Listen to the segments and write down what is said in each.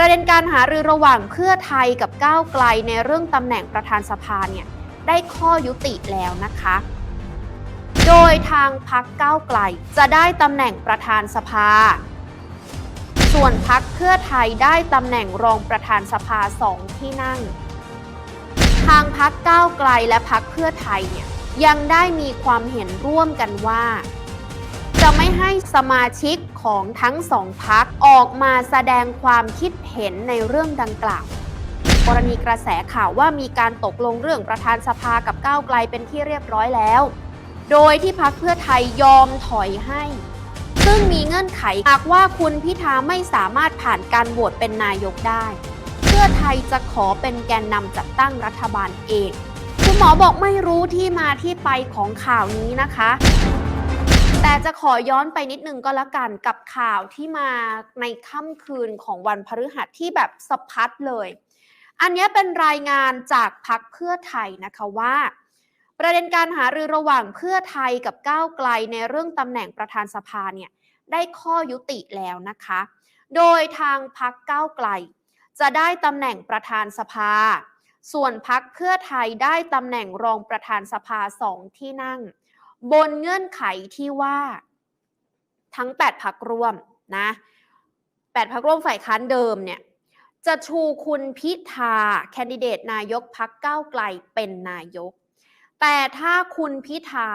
ประเด็นการหารือระหว่างเพื่อไทยกับก้าวไกลในเรื่องตำแหน่งประธานสภาเนี่ยได้ข้อยุติแล้วนะคะ โดยทางพักก้าวไกลจะได้ตำแหน่งประธานสภา ส่วนพักเพื่อไทยได้ตำแหน่งรองประธานสภาสองที่นั่ง ทางพักก้าวไกลและพักเพื่อไทยเนี่ยยังได้มีความเห็นร่วมกันว่า จะไม่ให้สมาชิกของทั้งสองพักออกมาแสดงความคิดเห็นในเรื่องดังกล่าว กรณีกระแสข่าวว่ามีการตกลงเรื่องประธานสภากับก้าวไกลเป็นที่เรียบร้อยแล้ว โดยที่พักเพื่อไทยยอมถอยให้ ซึ่งมีเงื่อนไขหากว่าคุณพิธาไม่สามารถผ่านการโหวตเป็นนายกได้ เพื่อไทยจะขอเป็นแกนนำจัดตั้งรัฐบาลเอง คุณหมอบอกไม่รู้ที่มาที่ไปของข่าวนี้นะคะ แต่จะขอย้อนไปนิดนึงก็แล้วกันกับข่าวที่มาในค่ำคืนของวันพฤหัสที่แบบสะพัดเลย อันนี้เป็นรายงานจากพักเพื่อไทยนะคะว่า ประเด็นการหารือระหว่างเพื่อไทยกับก้าวไกลในเรื่องตำแหน่งประธานสภาเนี่ยได้ข้อยุติแล้วนะคะ โดยทางพักก้าวไกล จะได้ตำแหน่งประธานสภา ส่วนพักเพื่อไทยได้ตำแหน่งรองประธานสภาสองที่นั่ง บนเงื่อนไขที่ว่า ทั้ง 8พักร่วมนะ8พักร่วมฝ่ายค้านเดิมเนี่ยจะชูคุณพิธาแคนดิเดตนายกพักก้าวไกลเป็นนายก แต่ถ้าคุณพิธา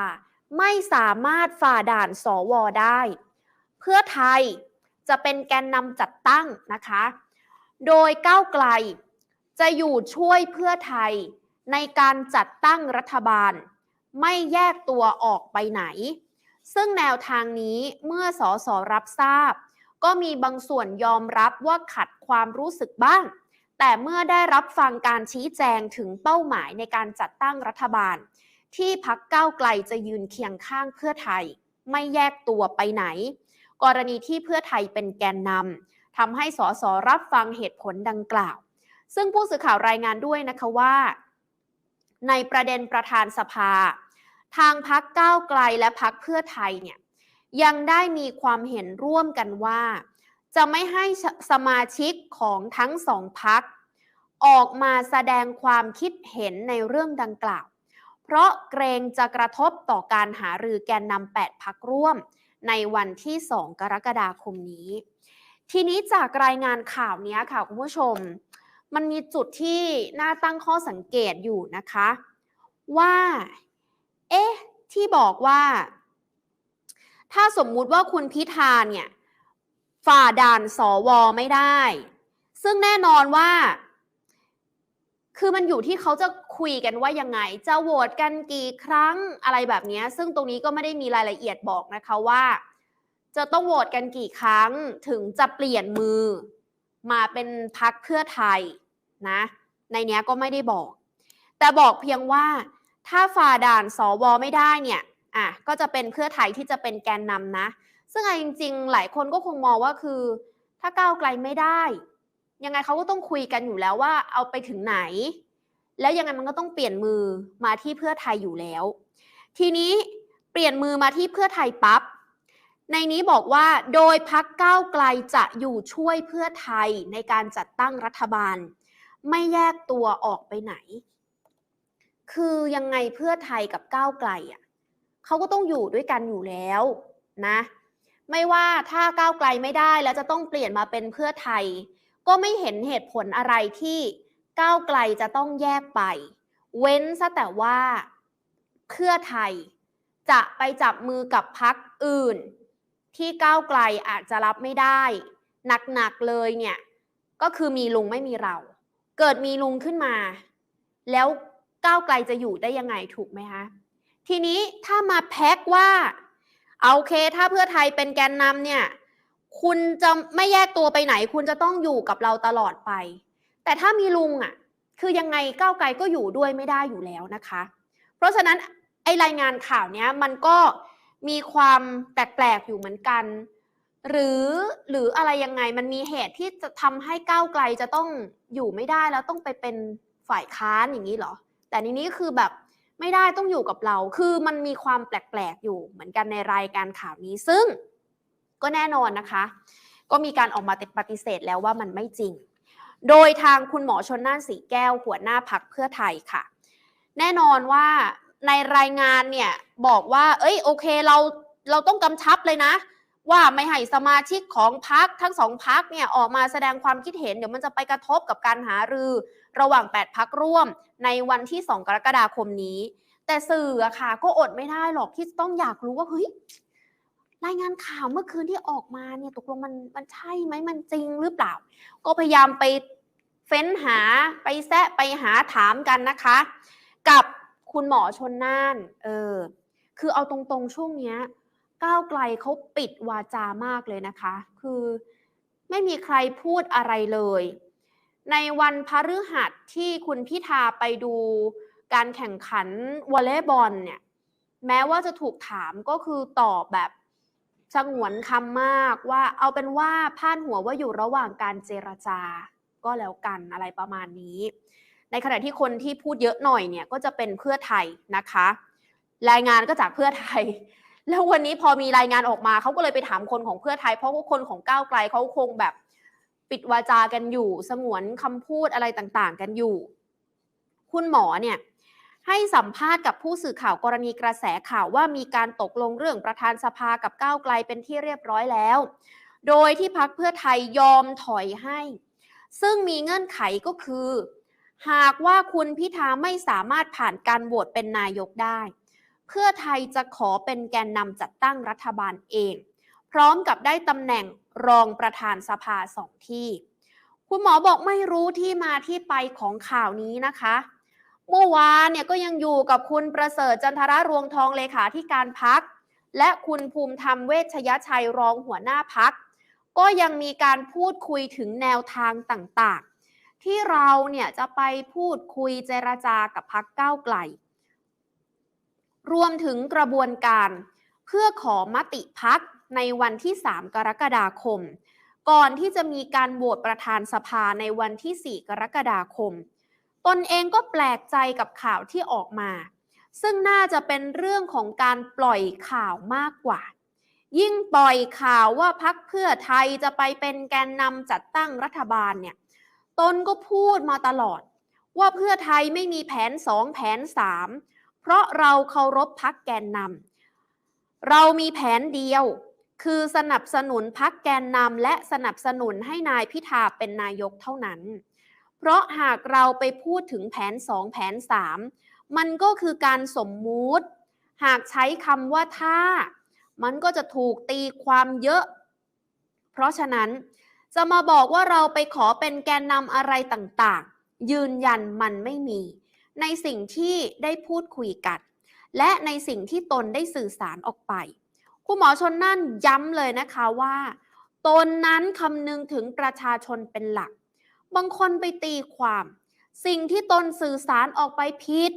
ไม่สามารถฝ่าด่านสวได้ เพื่อไทยจะเป็นแกนนำจัดตั้งนะคะ โดยก้าวไกลจะอยู่ช่วยเพื่อไทยในการจัดตั้งรัฐบาล ไม่แยกตัวออกไปไหน ซึ่งแนวทางนี้เมื่อสอสอรับทราบ ก็มีบางส่วนยอมรับว่าขัดความรู้สึกบ้าง แต่เมื่อได้รับฟังการชี้แจงถึงเป้าหมายในการจัดตั้งรัฐบาล ที่พักก้าวไกลจะยืนเคียงข้างเพื่อไทย ไม่แยกตัวไปไหน กรณีที่เพื่อไทยเป็นแกนนำทำให้สสรับฟังเหตุผลดังกล่าว ซึ่งผู้สื่อข่าวรายงานด้วยนะคะว่า ในประเด็นประธานสภา ทางพักก้าวไกลและพักเพื่อไทยเนี่ยยังได้มีความเห็นร่วมกันว่า จะไม่ให้สมาชิกของทั้งสองพัก ออกมาแสดงความคิดเห็นในเรื่องดังกล่าว เพราะเกรงจะกระทบต่อการหารือแกนนำ8พักร่วม ในวันที่ 2 กรกฎาคมนี้ ทีนี้จากรายงานข่าวนี้ค่ะคุณผู้ชม มันมีจุดที่น่าตั้งข้อสังเกตอยู่นะคะ ว่า เอ๊ะ ที่บอกว่า ถ้าสมมุติว่าคุณพิธาเนี่ย ฝ่าด่านสวไม่ได้ ซึ่งแน่นอนว่า คือมันอยู่ที่เขาจะคุยกันว่ายังไง จะโหวตกันกี่ครั้งอะไรแบบนี้ ซึ่งตรงนี้ก็ไม่ได้มีรายละเอียดบอกนะคะว่า จะต้องโหวตกันกี่ครั้งถึงจะเปลี่ยนมือ มาเป็นพักเพื่อไทยนะ ในนี้ก็ไม่ได้บอก แต่บอกเพียงว่า ถ้าฝ่าด่านสวไม่ได้เนี่ยอะก็จะเป็นเพื่อไทยที่จะเป็นแกนนำนะ ซึ่งจริง ๆ หลายคนก็คงมองว่าคือ ถ้าก้าวไกลไม่ได้ ยังไงเขาก็ต้องคุยกันอยู่แล้วว่าเอาไปถึงไหน แล้วยังไงมันก็ต้องเปลี่ยนมือมาที่เพื่อไทยอยู่แล้ว ทีนี้เปลี่ยนมือมาที่เพื่อไทยปับ๊บในนี้บอกว่าโดยพักก้าวไกลจะอยู่ช่วยเพื่อไทยในการจัดตั้งรัฐบาล ไม่แยกตัวออกไปไหน คือยังไงเพื่อไทยกับก้าวไกลอะเขาก็ต้องอยู่ด้วยกันอยู่แล้วนะ ไม่ว่าถ้าก้าวไกลไม่ได้แล้วจะต้องเปลี่ยนมาเป็นเพื่อไทย ก็ไม่เห็นเหตุผลอะไรที่ก้าวไกลจะต้องแยกไป เว้นซะแต่ว่าเพื่อไทยจะไปจับมือกับพักอื่น ที่ก้าวไกลอาจจะรับไม่ได้ หนักๆเลยเนี่ย ก็คือมีลุงไม่มีเรา เกิดมีลุงขึ้นมา แล้ว ก้าวไกลจะอยู่ได้ยังไงถูกไหมคะทีนี้ถ้ามาแพ็กว่าเอาโอเค ถ้าเพื่อไทยเป็นแกนนำเนี่ยคุณจะไม่แยกตัวไปไหน คุณจะต้องอยู่กับเราตลอดไป แต่ถ้ามีลุงอะ คือยังไงก้าวไกลก็อยู่ด้วยไม่ได้อยู่แล้วนะคะ เพราะฉะนั้นไอรายงานข่าวเนี้ยมันก็มีความแปลกๆอยู่เหมือนกัน หรือหรืออะไรยังไงมันมีเหตุที่จะทำให้ก้าวไกลจะต้องอยู่ไม่ได้แล้วต้องไปเป็นฝ่ายค้านอย่างนี้เหรอ แต่ในนี้คือแบบไม่ได้ต้องอยู่กับเรา คือมันมีความแปลกๆอยู่เหมือนกันในรายการข่าวนี้ ซึ่งก็แน่นอนนะคะ ก็มีการออกมาปฏิเสธแล้วว่ามันไม่จริง โดยทางคุณหมอชนน่านสีแก้วหัวหน้าพักเพื่อไทยค่ะ แน่นอนว่าในรายงานเนี่ยบอกว่า เอ้ยโอเคเราเราต้องกำชับเลยนะ ว่าไม่ให้สมาชิกของพักทั้งสองพักเนี่ยออกมาแสดงความคิดเห็นเดี๋ยวมันจะไปกระทบกับการหารือ ระหว่าง 8 พักร่วมในวันที่ 2 กรกฎาคมนี้ แต่สื่ออะค่ะ ก็อดไม่ได้หรอกที่ต้องอยากรู้ว่าเฮ้ยรายงานข่าวเมื่อคืนที่ออกมาเนี่ยตกลงมันมันใช่ไหมมันจริงหรือเปล่า ก็พยายามไปเฟ้นหาไปแซะไปหาถามกันนะคะ กับคุณหมอชนน่านเออคือเอาตรงๆช่วงเนี้ยก้าวไกลเขาปิดวาจามากเลยนะคะ คือไม่มีใครพูดอะไรเลย ในวันพฤหัสที่คุณพิธาไปดูการแข่งขันวอลเลย์บอลเนี่ยแม้ว่าจะถูกถามก็คือตอบแบบสงวนคำมากว่าเอาเป็นว่าพาดหัวว่าอยู่ระหว่างการเจรจาก็แล้วกันอะไรประมาณนี้ ในขณะที่คนที่พูดเยอะหน่อยเนี่ยก็จะเป็นเพื่อไทยนะคะ รายงานก็จากเพื่อไทย แล้ววันนี้พอมีรายงานออกมาเขาก็เลยไปถามคนของเพื่อไทย เพราะว่าคนของก้าวไกลเขาคงแบบ ปิดวาจากันอยู่ สงวนคำพูดอะไรต่างๆ กันอยู่ คุณหมอเนี่ยให้สัมภาษณ์กับผู้สื่อข่าวกรณีกระแสข่าวว่ามีการตกลงเรื่องประธานสภากับก้าวไกลเป็นที่เรียบร้อยแล้ว โดยที่พักเพื่อไทยยอมถอยให้ ซึ่งมีเงื่อนไขก็คือ หากว่าคุณพิธาไม่สามารถผ่านการโหวตเป็นนายกได้ เพื่อไทยจะขอเป็นแกนนำจัดตั้งรัฐบาลเอง พร้อมกับได้ตำแหน่งรองประธานสภาสองที่ คุณหมอบอกไม่รู้ที่มาที่ไปของข่าวนี้นะคะ เมื่อวานเนี่ยก็ยังอยู่กับคุณประเสริฐจันทรรวงทองเลขาธิการพัก และคุณภูมิธรรมเวชยชัยรองหัวหน้าพัก ก็ยังมีการพูดคุยถึงแนวทางต่างๆ ที่เราเนี่ยจะไปพูดคุยเจรจากับพักก้าวไกล รวมถึงกระบวนการเพื่อขอมติพัก ในวันที่ 3 กรกฎาคม ก่อนที่จะมีการโหวตประธานสภาในวันที่ 4 กรกฎาคม ตนเองก็แปลกใจกับข่าวที่ออกมา ซึ่งน่าจะเป็นเรื่องของการปล่อยข่าวมากกว่า ยิ่งปล่อยข่าวว่าพักเพื่อไทยจะไปเป็นแกนนำจัดตั้งรัฐบาลเนี่ยตนก็พูดมาตลอด ว่าเพื่อไทยไม่มีแผนสองแผนสามเพราะเราเคารพพักแกนนำเรามีแผนเดียว คือสนับสนุนพักแกนนำและสนับสนุนให้นายพิธาเป็นนายกเท่านั้น เพราะหากเราไปพูดถึงแผนสองแผนสามมันก็คือการสมมุติ หากใช้คำว่าถ้า มันก็จะถูกตีความเยอะ เพราะฉะนั้นจะมาบอกว่าเราไปขอเป็นแกนนำอะไรต่างๆ ยืนยันมันไม่มี ในสิ่งที่ได้พูดคุยกัน และในสิ่งที่ตนได้สื่อสารออกไป คุณหมอชนนั่นย้ำเลยนะคะว่าตนนั้นคำนึงถึงประชาชนเป็นหลัก บางคนไปตีความ สิ่งที่ตนสื่อสารออกไปผิด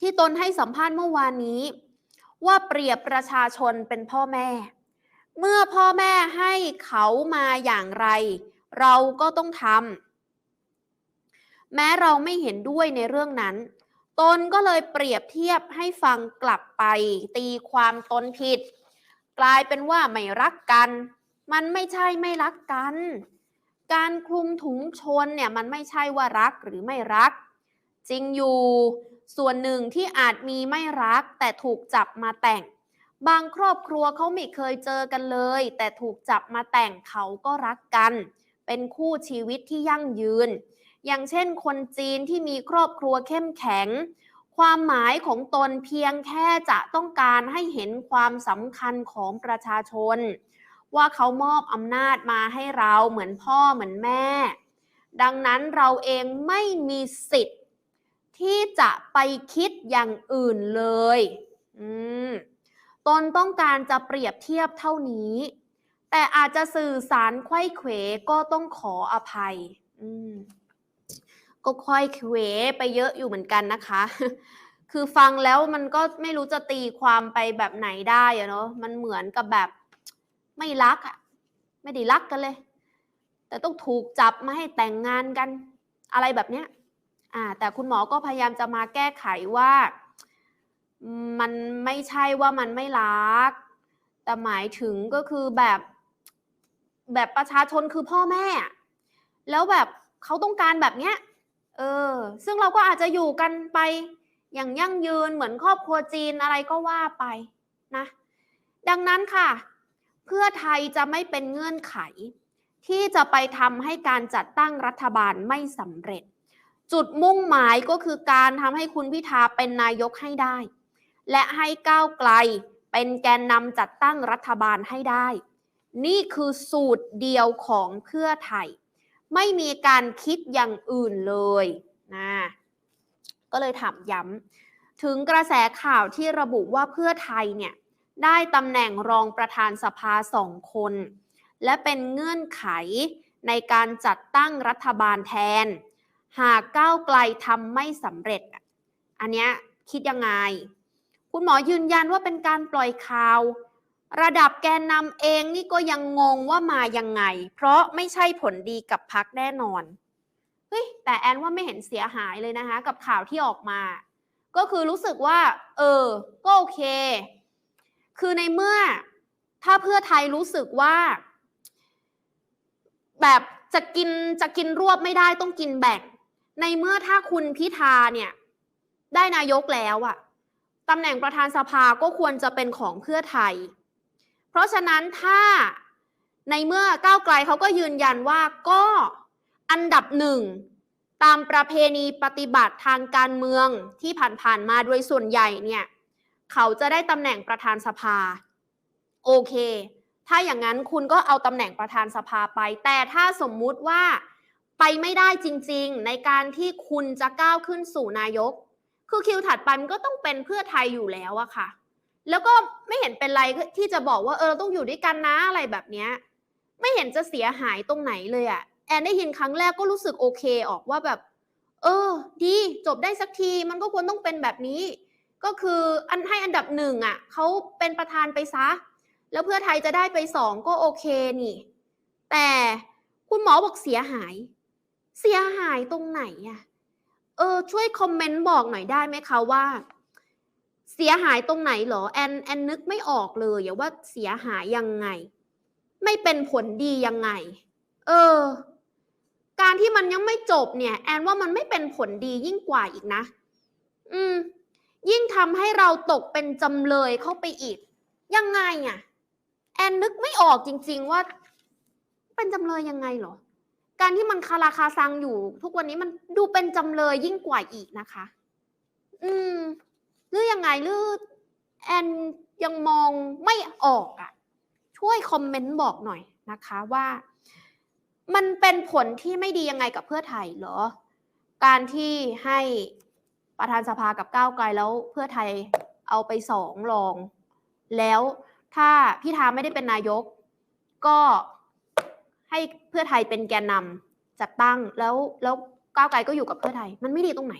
ที่ตนให้สัมภาษณ์เมื่อวานนี้ ว่าเปรียบประชาชนเป็นพ่อแม่ เมื่อพ่อแม่ให้เขามาอย่างไร เราก็ต้องทำแม้เราไม่เห็นด้วยในเรื่องนั้น ตนก็เลยเปรียบเทียบให้ฟังกลับไป ตีความตนผิด กลายเป็นว่าไม่รักกัน มันไม่ใช่ไม่รักกัน การคลุมถุงชนเนี่ยมันไม่ใช่ว่ารักหรือไม่รัก จริงอยู่ส่วนหนึ่งที่อาจมีไม่รักแต่ถูกจับมาแต่ง บางครอบครัวเขาไม่เคยเจอกันเลย แต่ถูกจับมาแต่งเขาก็รักกัน เป็นคู่ชีวิตที่ยั่งยืน อย่างเช่นคนจีนที่มีครอบครัวเข้มแข็ง ความหมายของตนเพียงแค่จะต้องการให้เห็นความสำคัญของประชาชน ว่าเขามอบอำนาจมาให้เราเหมือนพ่อเหมือนแม่ ดังนั้นเราเองไม่มีสิทธิ์ ที่จะไปคิดอย่างอื่นเลยตนต้องการจะเปรียบเทียบเท่านี้ แต่อาจจะสื่อสารไขว้เขวก็ต้องขออภัย อืม ก็ค่อยเวไปเยอะอยู่เหมือนกันนะคะ คือฟังแล้วมันก็ไม่รู้จะตีความไปแบบไหนได้อะเนาะ มันเหมือนกับแบบไม่รักอะไม่ได้รักกันเลย แต่ต้องถูกจับมาให้แต่งงานกัน อะไรแบบเนี้ย อ่า แต่คุณหมอก็พยายามจะมาแก้ไขว่า มันไม่ใช่ว่ามันไม่รัก แต่หมายถึงก็คือแบบแบบประชาชนคือพ่อแม่ แล้วแบบเขาต้องการแบบเนี้ย เออ ซึ่งเราก็อาจจะอยู่กันไปอย่างยั่งยืนเหมือนครอบครัวจีนอะไรก็ว่าไปนะ ดังนั้นค่ะ เพื่อไทยจะไม่เป็นเงื่อนไข ที่จะไปทำให้การจัดตั้งรัฐบาลไม่สำเร็จ จุดมุ่งหมายก็คือการทำให้คุณพิธาเป็นนายกให้ได้ และให้ก้าวไกลเป็นแกนนำจัดตั้งรัฐบาลให้ได้ นี่คือสูตรเดียวของเพื่อไทย ไม่มีการคิดอย่างอื่นเลยนะก็เลยถามย้ำถึงกระแสข่าวที่ระบุว่าเพื่อไทยเนี่ยได้ตำแหน่งรองประธานสภาสองคน และเป็นเงื่อนไขในการจัดตั้งรัฐบาลแทน หากก้าวไกลทำไม่สำเร็จ อันเนี้ยคิดยังไง คุณหมอยืนยันว่าเป็นการปล่อยข่าว ระดับแกนนำเองนี่ก็ยังงงว่ามายังไง เพราะไม่ใช่ผลดีกับพักแน่นอนเฮ้ยแต่แอนว่าไม่เห็นเสียหายเลยนะคะ กับข่าวที่ออกมา ก็คือรู้สึกว่า เออ ก็โอเค คือในเมื่อถ้าเพื่อไทยรู้สึกว่า แบบจะกินจะกินรวบไม่ได้ต้องกินแบ่ง ในเมื่อถ้าคุณพิธาเนี่ย ได้นายกแล้วอะตำแหน่งประธานสภาก็ควรจะเป็นของเพื่อไทย ราะฉะนั้นถ้าในเมื่อก้าวไกลเขาก็ยืนยันว่าก็อันดับหนึ่งตามประเพณีปฏิบัติทางการเมืองที่ผ่านๆมาโดยส่วนใหญ่เนี่ย เขาจะได้ตำแหน่งประธานสภา โอเค ถ้าอย่างนั้นคุณก็เอาตำแหน่งประธานสภาไป แต่ถ้าสมมุติว่าไปไม่ได้จริงๆ ในการที่คุณจะก้าวขึ้นสู่นายก คือคิวถัดไปมันก็ต้องเป็นเพื่อไทยอยู่แล้วอะค่ะ แล้วก็ไม่เห็นเป็นไรที่จะบอกว่าเออต้องอยู่ด้วยกันนะอะไรแบบเนี้ยไม่เห็นจะเสียหายตรงไหนเลยอะแอนได้ยินครั้งแรกก็รู้สึกโอเคออกว่าแบบ เออ ดีจบได้สักทีมันก็ควรต้องเป็นแบบนี้ ก็คืออันให้อันดับหนึ่งอะเขาเป็นประธานไปซะ แล้วเพื่อไทยจะได้ไปสองก็โอเคนี่ แต่คุณหมอบอกเสียหาย เสียหายตรงไหนอะเออ ช่วยคอมเมนต์บอกหน่อยได้ไหมคะว่า เสียหายตรงไหนเหรอแอนแอนนึกไม่ออกเลยอย่าว่าเสียหายยังไง ไม่เป็นผลดียังไง เออ การที่มันยังไม่จบเนี่ย แอนว่ามันไม่เป็นผลดียิ่งกว่าอีกนะ อืม ยิ่งทำให้เราตกเป็นจำเลยเข้าไปอีก ยังไงอะ แอนนึกไม่ออกจริง ๆ ว่า เป็นจำเลยยังไงเหรอ การที่มันคาราคาซังอยู่ ทุกวันนี้มันดูเป็นจำเลยยิ่งกว่าอีกนะคะ อืม หรือยังไงหรือแอนยังมองไม่ออกอะช่วยคอมเมนต์บอกหน่อยนะคะว่า มันเป็นผลที่ไม่ดียังไงกับเพื่อไทยเหรอ การที่ให้ประธานสภากับก้าวไกลแล้วเพื่อไทยเอาไปสองรอง แล้วถ้าพิธาไม่ได้เป็นนายก ก็ให้เพื่อไทยเป็นแกนนำจัดตั้งแล้วแล้วก้าวไกลก็อยู่กับเพื่อไทย มันไม่ดีตรงไหน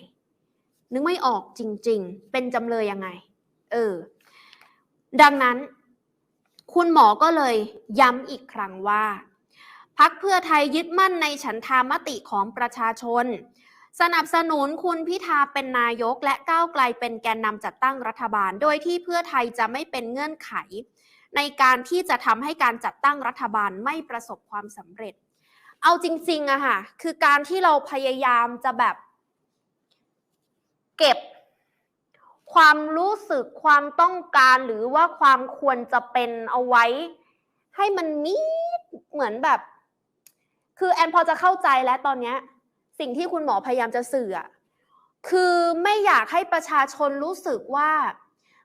นึกไม่ออกจริง ๆ เป็นจำเลยยังไง เออ ดังนั้น คุณหมอก็เลยย้ำอีกครั้งว่า พักเพื่อไทยยึดมั่นในฉันทามติของประชาชน สนับสนุนคุณพิธาเป็นนายกและก้าวไกลเป็นแกนนำจัดตั้งรัฐบาล โดยที่เพื่อไทยจะไม่เป็นเงื่อนไข ในการที่จะทำให้การจัดตั้งรัฐบาลไม่ประสบความสำเร็จ เอาจริงๆอะค่ะ คือการที่เราพยายามจะแบบ เก็บ ความรู้สึกความต้องการหรือว่าความควรจะเป็นเอาไว้ ให้มันนิดเหมือนแบบ คือแอนพอจะเข้าใจแล้วตอนเนี้ย สิ่งที่คุณหมอพยายามจะสื่อคือไม่อยากให้ประชาชนรู้สึกว่า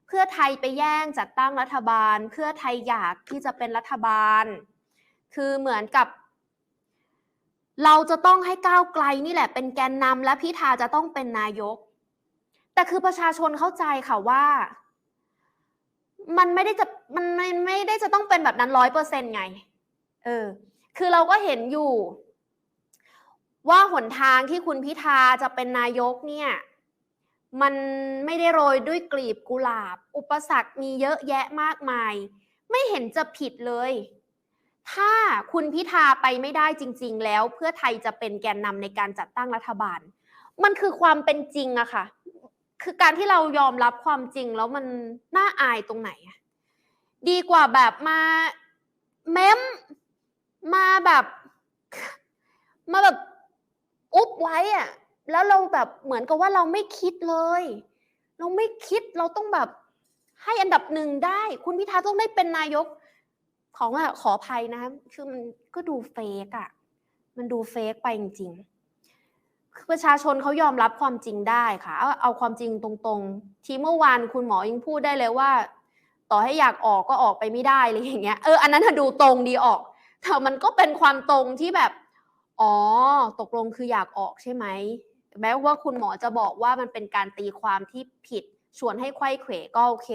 เพื่อไทยไปแย่งจัดตั้งรัฐบาล เพื่อไทยอยากที่จะเป็นรัฐบาล คือเหมือนกับ เราจะต้องให้ก้าวไกลนี่แหละเป็นแกนนำและพิธาจะต้องเป็นนายก แต่คือประชาชนเข้าใจค่ะว่า มันไม่ได้จะมันไม่ไม่ได้จะต้องเป็นแบบนั้นร้อยเปอร์เซ็นไง เออ คือเราก็เห็นอยู่ ว่าหนทางที่คุณพิธาจะเป็นนายกเนี่ย มันไม่ได้โรยด้วยกลีบกุหลาบ อุปสรรคมีเยอะแยะมากมาย ไม่เห็นจะผิดเลย ถ้าคุณพิธาไปไม่ได้จริง ๆ แล้วเพื่อไทยจะเป็นแกนนำในการจัดตั้งรัฐบาล มันคือความเป็นจริงอะค่ะ คือการที่เรายอมรับความจริงแล้วมันน่าอายตรงไหนอะดีกว่าแบบมาเม้มมาแบบ มาแบบอุ๊บไว้อะแล้วเราแบบเหมือนกับว่าเราไม่คิดเลย เราไม่คิดเราต้องแบบให้อันดับหนึ่งได้ คุณพิธาต้องได้เป็นนายกของว่าขออภัยนะคือมันก็ดูเฟกอะมันดูเฟกไปจริงๆ ประชาชนเขายอมรับความจริงได้ค่ะ เอาเอาความจริงตรงๆ ที่เมื่อวานคุณหมอยังพูดได้เลยว่า ต่อให้อยากออกก็ออกไปไม่ได้อะไรอย่างเงี้ยเอออันนั้นน่ะดูตรงดีออกแต่มันก็เป็นความตรงที่แบบ อ๋อ ตกลงคืออยากออกใช่ไหมแม้ว่าคุณหมอจะบอกว่ามันเป็นการตีความที่ผิดชวนให้ไข้เขวก็โอเค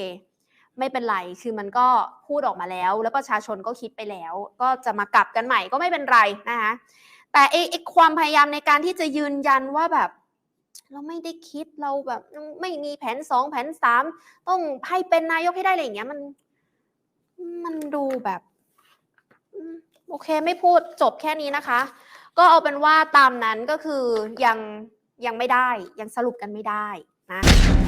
ไม่เป็นไรคือมันก็พูดออกมาแล้ว แล้วประชาชนก็คิดไปแล้ว ก็จะมากลับกันใหม่ก็ไม่เป็นไรนะคะ แต่ไอ้ไอความพยายามในการที่จะยืนยันว่าแบบ เราไม่ได้คิดเราแบบ ไม่มีแผนสองแผนสามต้องให้เป็นนายกให้ได้อะไรอย่างเงี้ยมัน มันดูแบบโอเคไม่พูดจบแค่นี้นะคะ ก็เอาเป็นว่าตามนั้นก็คือยังยังไม่ได้ยังสรุปกันไม่ได้นะ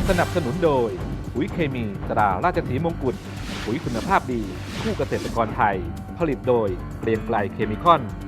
สนับสนุนโดยปุ๋ยเคมีตราราชสีมงกุฎปุ๋ยคุณภาพดี คู่เกษตรกรไทย ผลิตโดยเกรียงไกลเคมีคอน